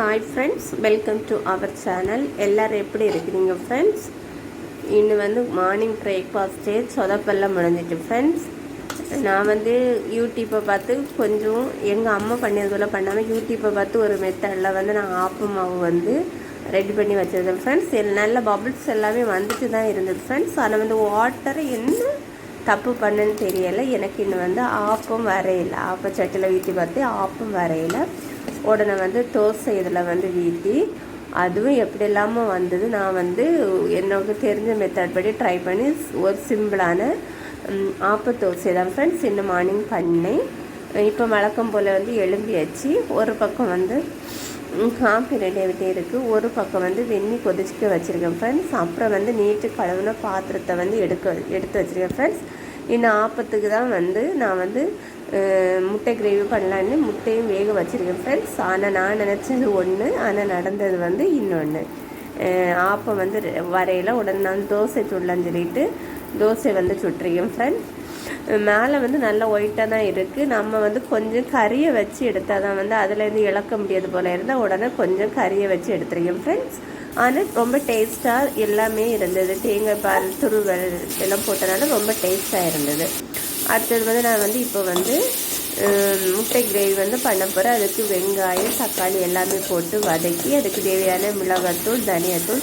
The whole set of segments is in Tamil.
Hi friends welcome to our channel எல்லோரும் எப்படி இருக்கிறீங்க ஃப்ரெண்ட்ஸ் இன்னும் வந்து மார்னிங் பிரேக்ஃபாஸ்ட்டே சொதப்பெல்லாம் முடிஞ்சிட்டு ஃப்ரெண்ட்ஸ் நான் வந்து யூடியூப்பை பார்த்து கொஞ்சம் எங்கள் அம்மா பண்ணியது போல் பண்ணாமல் யூடியூப்பை பார்த்து ஒரு மெத்தடில் வந்து நான் ஆப்பு மாவு வந்து ரெடி பண்ணி வச்சுருந்தேன் ஃப்ரெண்ட்ஸ் நல்ல பபுள்ஸ் எல்லாமே வந்துட்டு தான் இருந்தது ஃப்ரெண்ட்ஸ் ஆனால் வந்து வாட்டரை என்ன தப்பு பண்ணுன்னு தெரியலை. எனக்கு இன்னும் வந்து ஆப்பம் வரையில. ஆப்ப சட்டியில் ஊற்றி பார்த்து ஆப்பம் வரையில. உடனே வந்து தோசை இதில் வந்து வீட்டி அதுவும் எப்படி இல்லாமல் வந்தது நான் வந்து எனக்கு தெரிஞ்ச மெத்தட் படி ட்ரை பண்ணி ஒரு சிம்பிளான ஆப்ப தோசை தான் ஃப்ரெண்ட்ஸ் இன்னும் மார்னிங் பண்ணேன். இப்போ வழக்கம் போல் வந்து எழும்பியாச்சு ஒரு பக்கம் வந்து காஃபி ரெடியாகிட்டே இருக்குது ஒரு பக்கம் வந்து வெந்நி கொதிச்சுக்க வச்சுருக்கேன் ஃப்ரெண்ட்ஸ் அப்புறம் வந்து நீட்டு கழுவுன பாத்திரத்தை வந்து எடுக்க எடுத்து வச்சுருக்கேன் ஃப்ரெண்ட்ஸ் இந்த ஆப்பத்துக்கு தான் வந்து நான் வந்து முட்டை கிரேவி பண்ணலான்னு முட்டையும் வேக வச்சுருக்கேன் ஃப்ரெண்ட்ஸ் ஆனால் நான் நினச்சது ஒன்று ஆனால் நடந்தது வந்து இன்னொன்று ஆப்பம் வந்து வரையில் உடனே நான் தோசை சுடலான்னு சொல்லிட்டு தோசை வந்து சுட்டுருக்கேன் ஃப்ரெண்ட்ஸ் மேலே வந்து நல்லா ஒயிட்டாக தான் இருக்குது நம்ம வந்து கொஞ்சம் கறியை வச்சு எடுத்தால் தான் வந்து அதுலேருந்து இழக்க முடியாது போல் இருந்தால் உடனே கொஞ்சம் கறியை வச்சு எடுத்துருக்கேன் ஃப்ரெண்ட்ஸ் ஆனால் ரொம்ப டேஸ்ட்டாக எல்லாமே இருந்தது. தேங்காய் பால் துருவல் எல்லாம் போட்டனால ரொம்ப டேஸ்ட்டாக இருந்தது. அடுத்தது வந்து நான் வந்து இப்போ வந்து முட்டை கிரேவி வந்து பண்ண போகிறேன் அதுக்கு வெங்காயம் தக்காளி எல்லாமே போட்டு வதக்கி அதுக்கு தேவையான மிளகாத்தூள் தனியாத்தூள்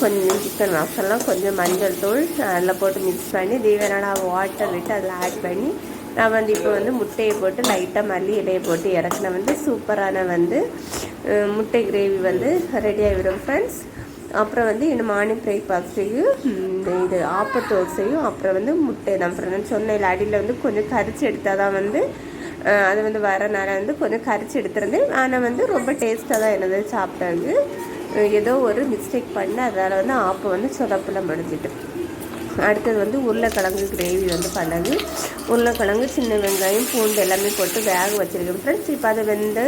கொஞ்சம் சிக்கன் மசாலா கொஞ்சம் மஞ்சள் தூள் அதில் போட்டு மிக்ஸ் பண்ணி தேவையான வாட்டர் விட்டு அதில் ஆட் பண்ணி நான் வந்து இப்போ வந்து முட்டையை போட்டு லைட்டாக மல்லி இலையை போட்டு இறக்குன வந்து சூப்பரான வந்து முட்டை கிரேவி வந்து ரெடி ஆகிவிடும் ஃப்ரெண்ட்ஸ் அப்புறம் வந்து இன்னும் மார்னிங் பிரேக்ஃபாஸ்ட்டையும் இது ஆப்ப தோசையும் அப்புறம் வந்து முட்டை தான் ஃப்ரெண்ட் சொன்ன அடியில் வந்து கொஞ்சம் கரிச்சு எடுத்தால் தான் வந்து அது வந்து வரனால வந்து கொஞ்சம் கரிச்சு எடுத்துருந்தேன் ஆனால் வந்து ரொம்ப டேஸ்ட்டாக தான் என்னது சாப்பிட்டாங்க ஏதோ ஒரு மிஸ்டேக் பண்ணி அதனால் வந்து ஆப்பை வந்து சொதப்பில் முடிஞ்சிட்டு அடுத்தது வந்து உருளைக்கிழங்கு கிரேவி வந்து பண்ணது. உருளைக்கிழங்கு சின்ன வெங்காயம் பூண்டு எல்லாமே போட்டு வேக வச்சுருக்கேன். ஃப்ரெண்ட்ஸ் இப்போ அதை வந்து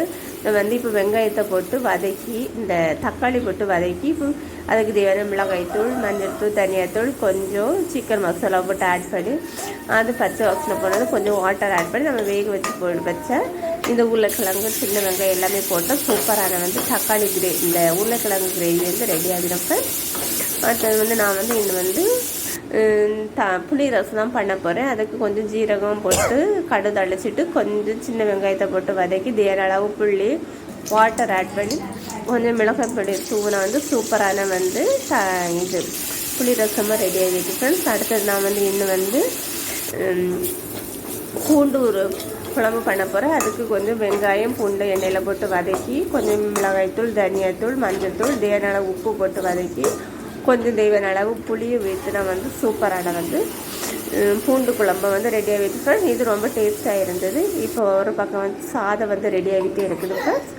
வந்து இப்போ வெங்காயத்தை போட்டு வதக்கி இந்த தக்காளி போட்டு வதக்கி இப்போ அதுக்கு தேவையான மிளகாய்த்தூள் மஞ்சள் தூள் தனியாத்தூள் கொஞ்சம் சிக்கன் மசாலா போட்டு ஆட் பண்ணி அது பச்சை வாசனை போனது கொஞ்சம் வாட்டர் ஆட் பண்ணி நம்ம வேக வச்சு போ வச்ச இந்த உருளைக்கிழங்கு சின்ன வெங்காயம் எல்லாமே போட்டால் சூப்பரான வந்து தக்காளி கிரே இந்த உருளைக்கிழங்கு கிரேவி வந்து ரெடி ஆகிடும் அடுத்தது வந்து நான் வந்து இன்னும் வந்து த புளி ரசம் தான் பண்ண போகிறேன் அதுக்கு கொஞ்சம் ஜீரகம் போட்டு கடு தழிச்சிட்டு கொஞ்சம் சின்ன வெங்காயத்தை போட்டு வதக்கி தேரளவு புள்ளி வாட்டர் ஆட் பண்ணி கொஞ்சம் மிளகாய் பொடி தூவினா வந்து சூப்பரான வந்து த இது புளி ரசமாக ரெடி ஆகிடுச்சு ஃப்ரெண்ட்ஸ் அடுத்தது நான் வந்து இன்னும் வந்து பூண்டு ஒரு குழம்பு பண்ண போகிறேன் அதுக்கு கொஞ்சம் வெங்காயம் பூண்டு எண்ணெயில் போட்டு வதக்கி கொஞ்சம் மிளகாய்த்தூள் தனியாத்தூள் மஞ்சள் தூள் தேவையான உப்பு போட்டு வதக்கி கொஞ்சம் தெய்வன அளவு புளியை வைத்து நான் வந்து சூப்பரான வந்து பூண்டு குழம்பை வந்து ரெடியாக வச்சுப்பேன் இது ரொம்ப டேஸ்ட்டாக இருந்தது. இப்போ ஒரு பக்கம் வந்து சாதம் வந்து ரெடி ஆகிட்டே இருக்குது ஃப்ரெண்ட்ஸ்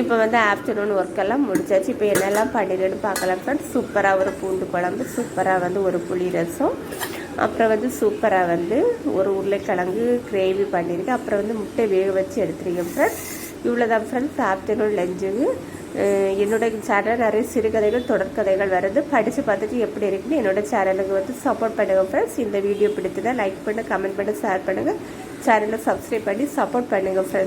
இப்போ வந்து ஆஃப்டர்நூன் ஒர்க்கெல்லாம் முடிச்சாச்சு. இப்போ என்னெல்லாம் பண்ணிடுன்னு பார்க்கலாம் ஃப்ரெண்ட்ஸ் சூப்பராக ஒரு பூண்டு குழம்பு சூப்பராக வந்து ஒரு புளி ரசம் அப்புறம் வந்து சூப்பராக வந்து ஒரு உருளைக்கிழங்கு கிரேவி பண்ணியிருக்கேன் அப்புறம் வந்து முட்டை வேக வச்சு எடுத்துருக்கேன் ஃப்ரெண்ட்ஸ் இவ்வளோ தான் ஃப்ரெண்ட்ஸ் ஆஃப்டர்நூன் லஞ்சுக்கு என்னுடைய சேனல் நிறைய சிறுகதைகள் தொடர்கதைகள் வருது. படித்து பார்த்துட்டு எப்படி இருக்குன்னு என்னோடய சேனலுக்கு வந்து சப்போர்ட் பண்ணுங்கள் ஃப்ரெண்ட்ஸ் இந்த வீடியோ பிடித்ததை லைக் பண்ணு கமெண்ட் பண்ணு ஷேர் பண்ணுங்கள் சேனலை சப்ஸ்கிரைப் பண்ணி சப்போர்ட் பண்ணுங்கள் ஃப்ரெண்ட்ஸ்